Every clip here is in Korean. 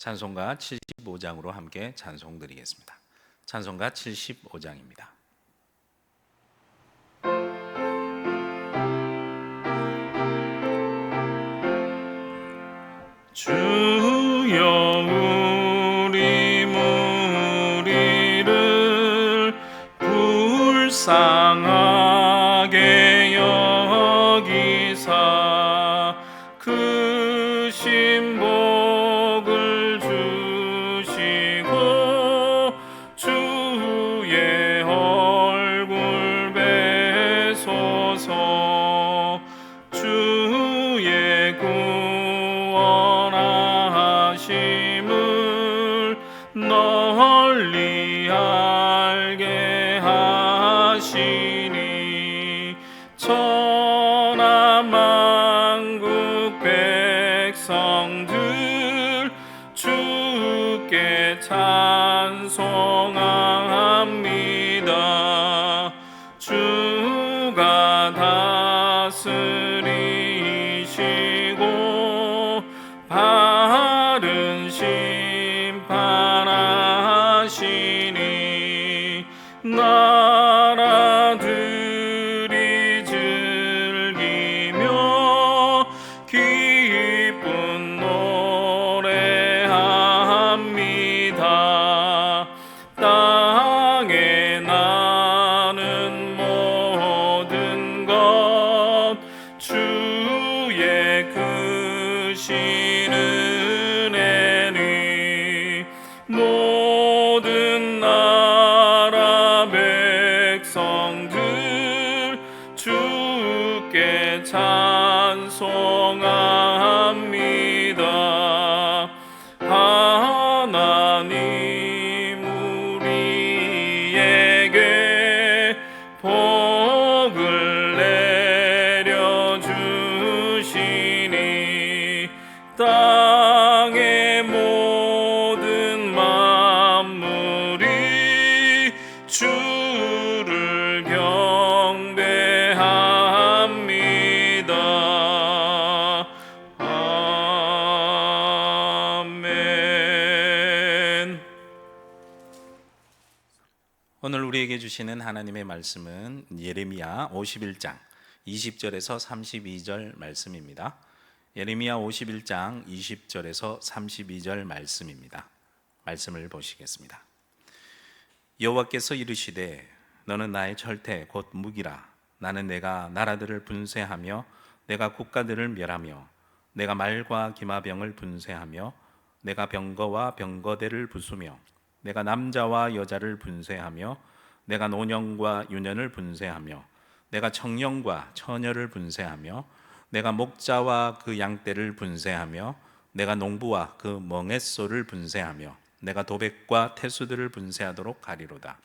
찬송가 75장으로 함께 찬송 드리겠습니다. 찬송가 75장입니다. 주여 우리 무리를 불쌍하 하시니 천하 만국 백성들 주께 찬송합니다. 주가 다스리시고 바른 심판하시니 나 주시는 하나님의 말씀은 예레미야 51장 20절에서 32절 말씀입니다. 예레미야 51장 20절에서 32절 말씀입니다. 말씀을 보시겠습니다. 여호와께서 이르시되 너는 나의 철퇴 곧 무기라 나는 내가 나라들을 분쇄하며 내가 국가들을 멸하며 내가 말과 기마병을 분쇄하며 내가 병거와 병거대를 부수며 내가 남자와 여자를 분쇄하며 내가 노년과 유년을 분쇄하며 내가 청년과 처녀를 분쇄하며 내가 목자와 그 양떼를 분쇄하며 내가 농부와 그 멍에소를 분쇄하며 내가 도백과 태수들을 분쇄하도록 하리로다.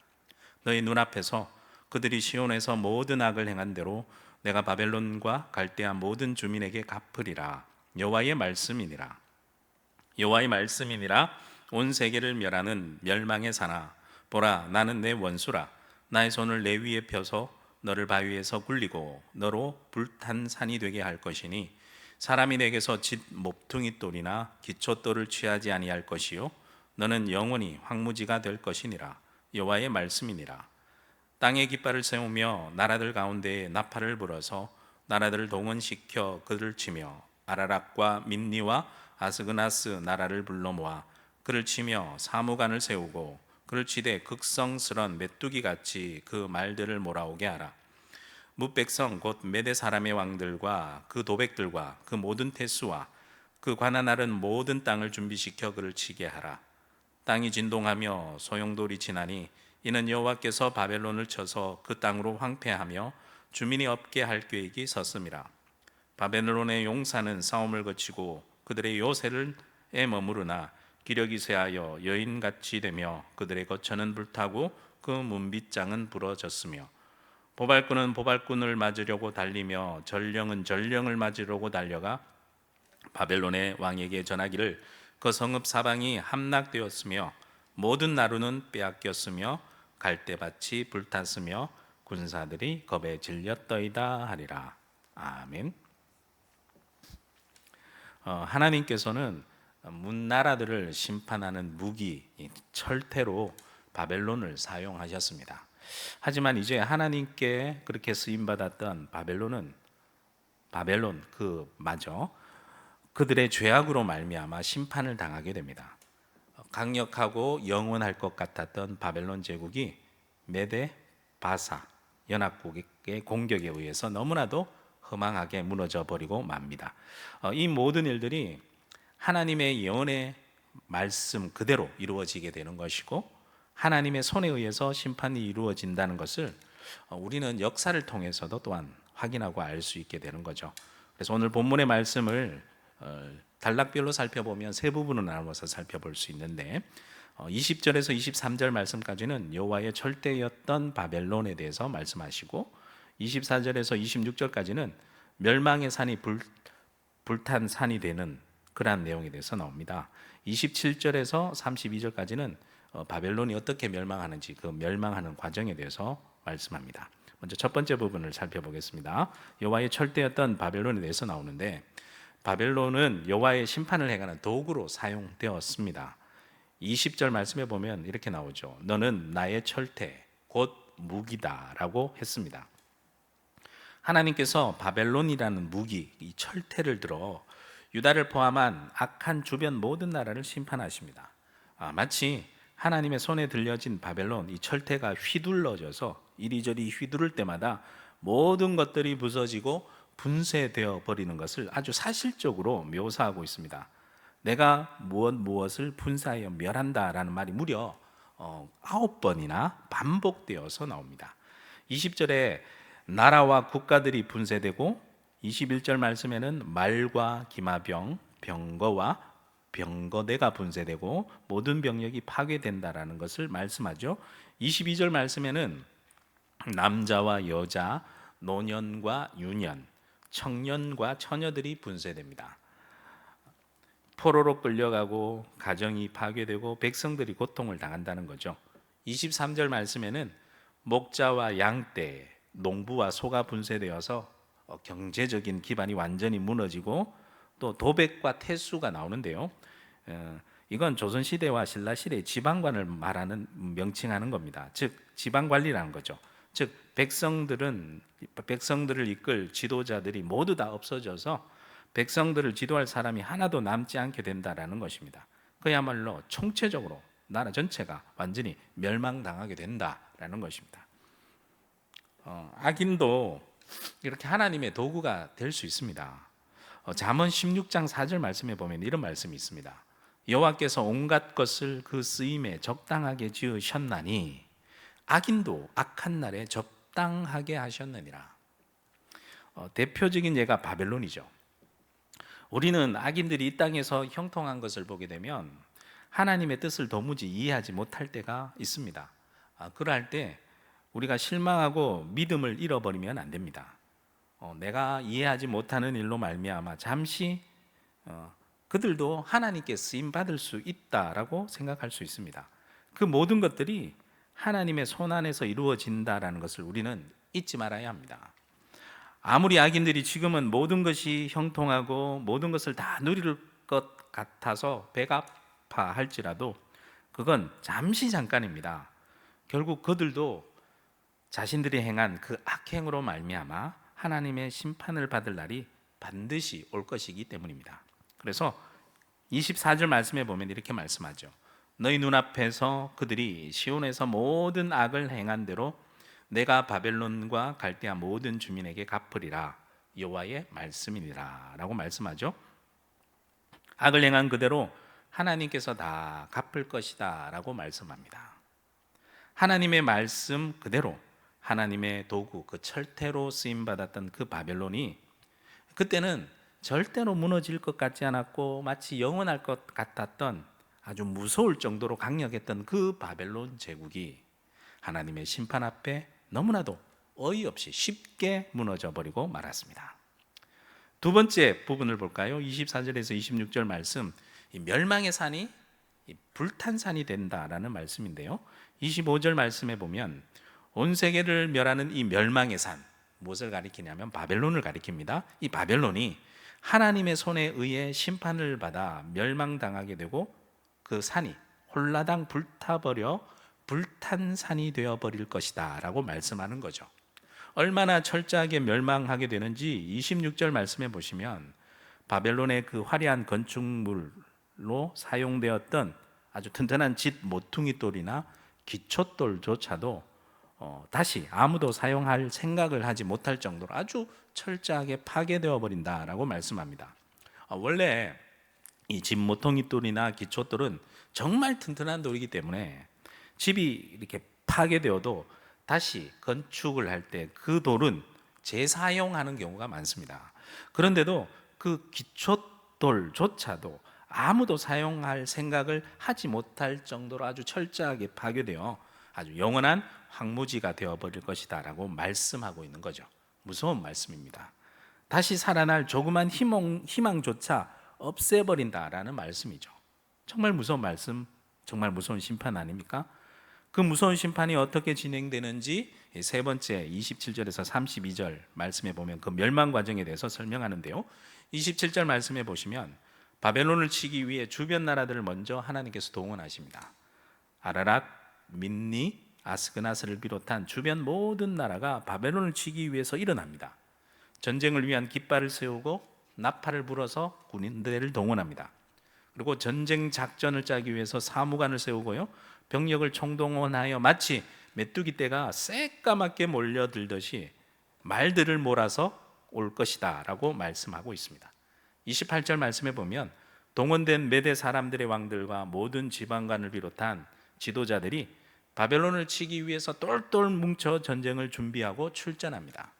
너희 눈앞에서 그들이 시온에서 모든 악을 행한 대로 내가 바벨론과 갈대아 모든 주민에게 갚으리라. 여호와의 말씀이니라. 여호와의 말씀이니라. 온 세계를 멸하는 멸망의 사나 보라 나는 내 원수라 나의 손을 내 위에 펴서 너를 바위에서 굴리고 너로 불탄 산이 되게 할 것이니 사람이 내게서 짓 몹퉁이 돌이나 기초 돌을 취하지 아니할 것이요. 너는 영원히 황무지가 될 것이니라. 여호와의 말씀이니라. 땅에 깃발을 세우며 나라들 가운데에 나팔을 불어서 나라들을 동원시켜 그를 치며 아라락과 민니와 아스그나스 나라를 불러 모아 그를 치며 사무관을 세우고 그를 치되 극성스런 메뚜기 같이 그 말들을 몰아오게 하라. 무백성 곧 메대 사람의 왕들과 그 도백들과 그 모든 태수와 그 관한하는 모든 땅을 준비시켜 그를 치게 하라. 땅이 진동하며 소용돌이 지나니 이는 여호와께서 바벨론을 쳐서 그 땅으로 황폐하며 주민이 없게 할 계획이 섰음이라. 바벨론의 용사는 싸움을 거치고 그들의 요새를 에 머무르나 기력이 쇠하여 여인같이 되며 그들의 거처는 불타고 그 문빗장은 부러졌으며 보발꾼은 보발꾼을 맞으려고 달리며 전령은 전령을 맞으려고 달려가 바벨론의 왕에게 전하기를 그 성읍 사방이 함락되었으며 모든 나루는 빼앗겼으며 갈대밭이 불탔으며 군사들이 겁에 질렸더이다 하리라. 아멘. 어, 하나님께서는 문 나라들을 심판하는 무기 이 철퇴로 바벨론을 사용하셨습니다. 하지만 이제 하나님께 그렇게 쓰임 받았던 바벨론은 바벨론 그 마저 그들의 죄악으로 말미암아 심판을 당하게 됩니다. 강력하고 영원할 것 같았던 바벨론 제국이 메데 바사 연합국의 공격에 의해서 너무나도 허망하게 무너져 버리고 맙니다. 어, 이 모든 일들이 하나님의 예언의 말씀 그대로 이루어지게 되는 것이고 하나님의 손에 의해서 심판이 이루어진다는 것을 어, 우리는 역사를 통해서도 또한 확인하고 알 수 있게 되는 거죠. 그래서 오늘 본문의 말씀을 어, 단락별로 살펴보면 세 부분으로 나눠서 살펴볼 수 있는데 20절에서 23절 말씀까지는 여호와의 철대였던 바벨론에 대해서 말씀하시고 24절에서 26절까지는 멸망의 산이 불, 불탄 산이 되는 그러한 내용에 대해서 나옵니다. 27절에서 32절까지는 어, 바벨론이 어떻게 멸망하는지 그 멸망하는 과정에 대해서 말씀합니다. 먼저 첫 번째 부분을 살펴보겠습니다. 여호와의 철대였던 바벨론에 대해서 나오는데 바벨론은 여호와의 심판을 행하는 도구로 사용되었습니다. 20절 말씀에 보면 이렇게 나오죠. 너는 나의 철퇴 곧 무기다라고 했습니다. 하나님께서 바벨론이라는 무기 이 철퇴를 들어 유다를 포함한 악한 주변 모든 나라를 심판하십니다. 아, 마치 하나님의 손에 들려진 바벨론 이 철퇴가 휘둘러져서 이리저리 휘두를 때마다 모든 것들이 부서지고 분쇄되어 버리는 것을 아주 사실적으로 묘사하고 있습니다. 내가 무엇 무엇을 분사하여 멸한다라는 말이 무려 어, 아홉 번이나 반복되어서 나옵니다. 20절에 나라와 국가들이 분쇄되고 21절 말씀에는 말과 기마병, 병거와 병거대가 분쇄되고 모든 병력이 파괴된다라는 것을 말씀하죠. 22절 말씀에는 남자와 여자, 노년과 유년, 청년과 처녀들이 분쇄됩니다. 포로로 끌려가고 가정이 파괴되고 백성들이 고통을 당한다는 거죠. 23절 말씀에는 목자와 양떼, 농부와 소가 분쇄되어서 어, 경제적인 기반이 완전히 무너지고 또 도백과 태수가 나오는데요. 어, 이건 조선 시대와 신라 시대의 지방관을 말하는 명칭하는 겁니다. 즉 지방 관리라는 거죠. 즉 백성들은 백성들을 이끌 지도자들이 모두 다 없어져서 백성들을 지도할 사람이 하나도 남지 않게 된다라는 것입니다. 그야말로 총체적으로 나라 전체가 완전히 멸망당하게 된다라는 것입니다. 어, 악인도 이렇게 하나님의 도구가 될 수 있습니다. 어, 잠언 16장 4절 말씀에 보면 이런 말씀이 있습니다. 여호와께서 온갖 것을 그 쓰임에 적당하게 지으셨나니 악인도 악한 날에 적당하게 하셨느니라. 어, 대표적인 예가 바벨론이죠. 우리는 악인들이 이 땅에서 형통한 것을 보게 되면 하나님의 뜻을 도무지 이해하지 못할 때가 있습니다. 아, 그럴 때 우리가 실망하고 믿음을 잃어버리면 안 됩니다. 어, 내가 이해하지 못하는 일로 말미암아 잠시 어, 그들도 하나님께 쓰임 받을 수 있다라고 생각할 수 있습니다. 그 모든 것들이 하나님의 손 안에서 이루어진다라는 것을 우리는 잊지 말아야 합니다. 아무리 악인들이 지금은 모든 것이 형통하고 모든 것을 다 누릴 것 같아서 배가 아파 할지라도 그건 잠시 잠깐입니다. 결국 그들도 자신들이 행한 그 악행으로 말미암아 하나님의 심판을 받을 날이 반드시 올 것이기 때문입니다. 그래서 24절 말씀에 보면 이렇게 말씀하죠. 너희 눈앞에서 그들이 시온에서 모든 악을 행한 대로 내가 바벨론과 갈대아 모든 주민에게 갚으리라 여호와의 말씀이니라라고 말씀하죠. 악을 행한 그대로 하나님께서 다 갚을 것이다라고 말씀합니다. 하나님의 말씀 그대로 하나님의 도구 그 철퇴로 쓰임 받았던 그 바벨론이 그때는 절대로 무너질 것 같지 않았고 마치 영원할 것 같았던 아주 무서울 정도로 강력했던 그 바벨론 제국이 하나님의 심판 앞에 너무나도 어이없이 쉽게 무너져 버리고 말았습니다. 두 번째 부분을 볼까요? 24절에서 26절 말씀. 멸망의 산이 불탄 산이 된다라는 말씀인데요. 25절 말씀에 보면 온 세계를 멸하는 이 멸망의 산 무엇을 가리키냐면 바벨론을 가리킵니다. 이 바벨론이 하나님의 손에 의해 심판을 받아 멸망당하게 되고 그 산이 홀라당 불타버려 불탄 산이 되어 버릴 것이다 라고 말씀하는 거죠. 얼마나 철저하게 멸망하게 되는지 26절 말씀해 보시면 바벨론의 그 화려한 건축물로 사용되었던 아주 튼튼한 집 모퉁이 돌이나 기초돌조차도 어, 다시 아무도 사용할 생각을 하지 못할 정도로 아주 철저하게 파괴되어 버린다라고 말씀합니다. 어, 원래 이 집 모퉁이 돌이나 기초 돌은 정말 튼튼한 돌이기 때문에 집이 이렇게 파괴되어도 다시 건축을 할 때 그 돌은 재사용하는 경우가 많습니다. 그런데도 그 기초 돌조차도 아무도 사용할 생각을 하지 못할 정도로 아주 철저하게 파괴되어 아주 영원한 황무지가 되어 버릴 것이다라고 말씀하고 있는 거죠. 무서운 말씀입니다. 다시 살아날 조그만 희망, 희망 조차 없애버린다라는 말씀이죠. 정말 무서운 말씀, 정말 무서운 심판 아닙니까? 그 무서운 심판이 어떻게 진행되는지 세 번째 27절에서 32절 말씀에 보면 그 멸망 과정에 대해서 설명하는데요. 27절 말씀에 보시면 바벨론을 치기 위해 주변 나라들을 먼저 하나님께서 동원하십니다. 아라랏, 민니, 아스그나스를 비롯한 주변 모든 나라가 바벨론을 치기 위해서 일어납니다. 전쟁을 위한 깃발을 세우고 나팔을 불어서 군인들을 동원합니다. 그리고 전쟁 작전을 짜기 위해서 사무관을 세우고요. 병력을 총동원하여 마치 메뚜기 떼가 새까맣게 몰려들듯이 말들을 몰아서 올 것이다라고 말씀하고 있습니다. 28절 말씀에 보면 동원된 메대 사람들의 왕들과 모든 지방관을 비롯한 지도자들이 바벨론을 치기 위해서 똘똘 뭉쳐 전쟁을 준비하고 출전합니다.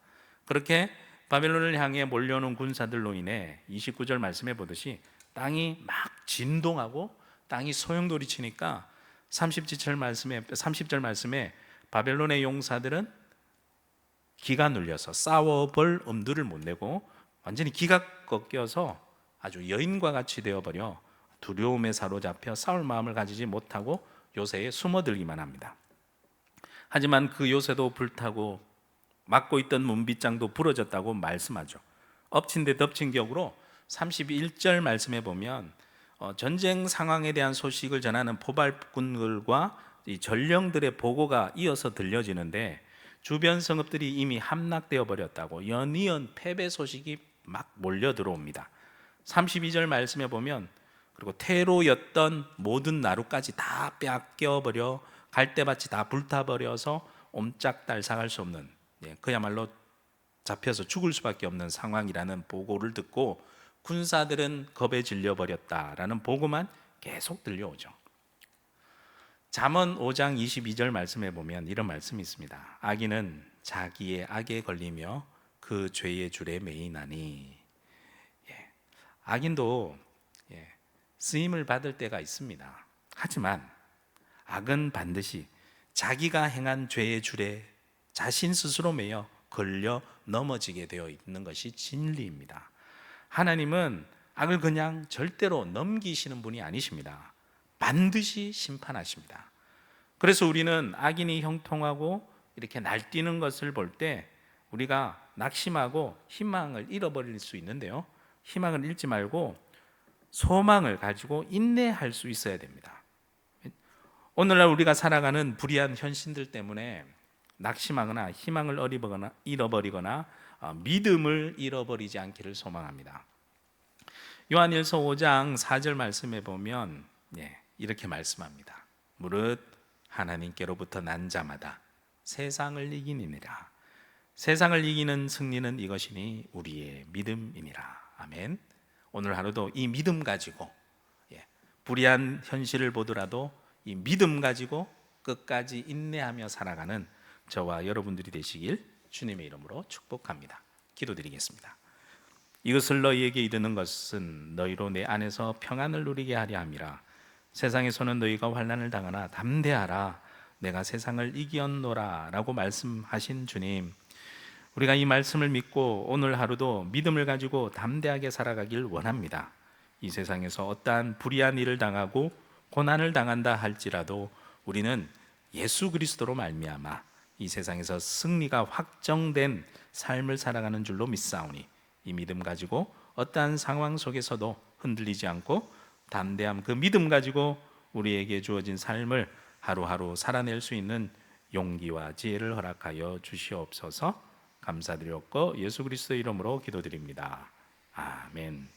그렇게 바벨론을 향해 몰려오는 군사들로 인해 29절 말씀해 보듯이 땅이 막 진동하고 땅이 소용돌이 치니까 30절 말씀에 30절 말씀에 바벨론의 용사들은 기가 눌려서 싸워볼 엄두를 못 내고 완전히 기가 꺾여서 아주 여인과 같이 되어버려 두려움에 사로잡혀 싸울 마음을 가지지 못하고 요새에 숨어들기만 합니다. 하지만 그 요새도 불타고 막고 있던 문빗장도 부러졌다고 말씀하죠. 엎친 데 덮친 격으로 31절 말씀에 보면 어, 전쟁 상황에 대한 소식을 전하는 포발꾼들과 이 전령들의 보고가 이어서 들려지는데 주변 성읍들이 이미 함락되어 버렸다고 연이은 패배 소식이 막 몰려 들어옵니다. 32절 말씀에 보면 그리고 태로였던 모든 나루까지 다 빼앗겨 버려 갈대밭이 다 불타 버려서 옴짝달싹할 수 없는 예, 그야말로 잡혀서 죽을 수밖에 없는 상황이라는 보고를 듣고 군사들은 겁에 질려 버렸다라는 보고만 계속 들려오죠. 잠언 5장 22절 말씀에 보면 이런 말씀이 있습니다. 악인은 자기의 악에 걸리며 그 죄의 줄에 매이나니 예, 악인도 예, 쓰임을 받을 때가 있습니다. 하지만 악은 반드시 자기가 행한 죄의 줄에 자신 스스로 매여 걸려 넘어지게 되어 있는 것이 진리입니다. 하나님은 악을 그냥 절대로 넘기시는 분이 아니십니다. 반드시 심판하십니다. 그래서 우리는 악인이 형통하고 이렇게 날뛰는 것을 볼 때 우리가 낙심하고 희망을 잃어버릴 수 있는데요. 희망을 잃지 말고 소망을 가지고 인내할 수 있어야 됩니다. 오늘날 우리가 살아가는 불의한 현실들 때문에 낙심하거나 희망을 어리거나 잃어버리거나 어, 믿음을 잃어버리지 않기를 소망합니다. 요한일서 5장 4절 말씀에 보면 예, 이렇게 말씀합니다. 무릇 하나님께로부터 난 자마다 세상을 이기니라. 세상을 이기는 승리는 이것이니 우리의 믿음이니라. 아멘. 오늘 하루도 이 믿음 가지고 예, 불의한 현실을 보더라도 이 믿음 가지고 끝까지 인내하며 살아가는 저와 여러분들이 되시길 주님의 이름으로 축복합니다. 기도드리겠습니다. 이것을 너희에게 이르는 것은 너희로 내 안에서 평안을 누리게 하려 함이라. 세상에서는 너희가 환난을 당하나 담대하라. 내가 세상을 이기었노라라고 말씀하신 주님. 우리가 이 말씀을 믿고 오늘 하루도 믿음을 가지고 담대하게 살아가길 원합니다. 이 세상에서 어떠한 불의한 일을 당하고 고난을 당한다 할지라도 우리는 예수 그리스도로 말미암아 이 세상에서 승리가 확정된 삶을 살아가는 줄로 믿사오니 이 믿음 가지고 어떠한 상황 속에서도 흔들리지 않고 담대함 그 믿음 가지고 우리에게 주어진 삶을 하루하루 살아낼 수 있는 용기와 지혜를 허락하여 주시옵소서. 감사드렸고 예수 그리스도 이름으로 기도드립니다. 아멘.